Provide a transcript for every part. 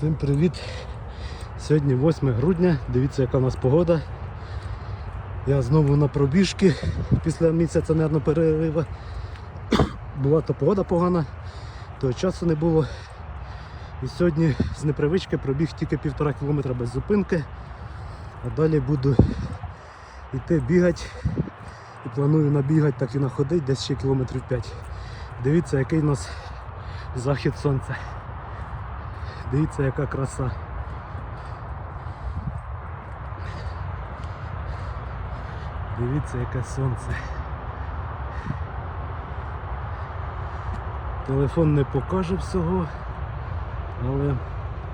Всім привіт! Сьогодні 8 грудня, дивіться яка у нас погода. Я знову на пробіжки після місяця, мабуть, перерива. Була то погода погана, то часу не було. І сьогодні з непривички пробіг тільки півтора кілометра без зупинки, а далі буду йти бігати. І планую набігати, так і находити, десь ще кілометрів 5. Дивіться, який у нас захід сонця. Дивіться, яка краса. Дивіться, яке сонце. Телефон не покаже всього, але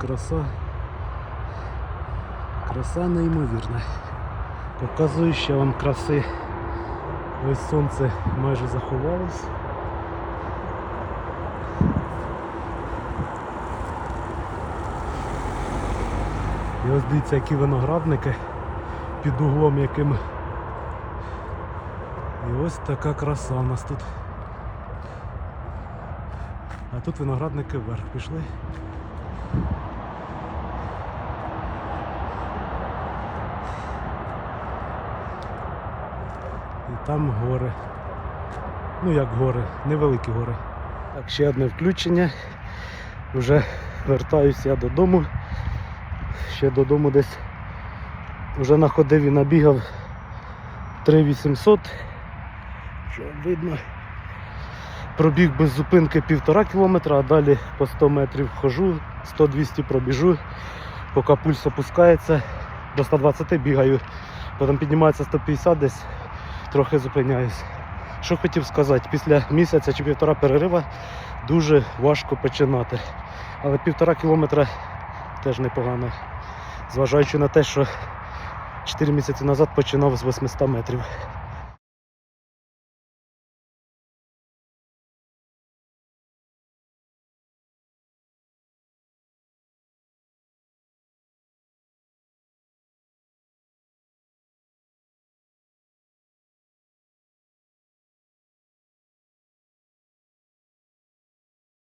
краса. Краса неймовірна. Показую ще вам краси. Ось сонце майже заховалось. І ось дивіться, які виноградники під углом яким. І ось така краса у нас тут. А тут виноградники вверх пішли. І там гори. Ну як гори, невеликі гори. Так, ще одне включення. Вже вертаюся я додому. Ще додому десь вже находив і набігав 3800. Що видно. Пробіг без зупинки півтора кілометра, а далі по 100 метрів хожу, 100-200 пробіжу, поки пульс опускається, до 120 бігаю, потім піднімається 150 десь, трохи зупиняюсь. Що хотів сказати, після місяця чи півтора перерива дуже важко починати. Але півтора кілометра теж непогано. Зважаючи на те, що 4 місяці назад починав з 800 метрів.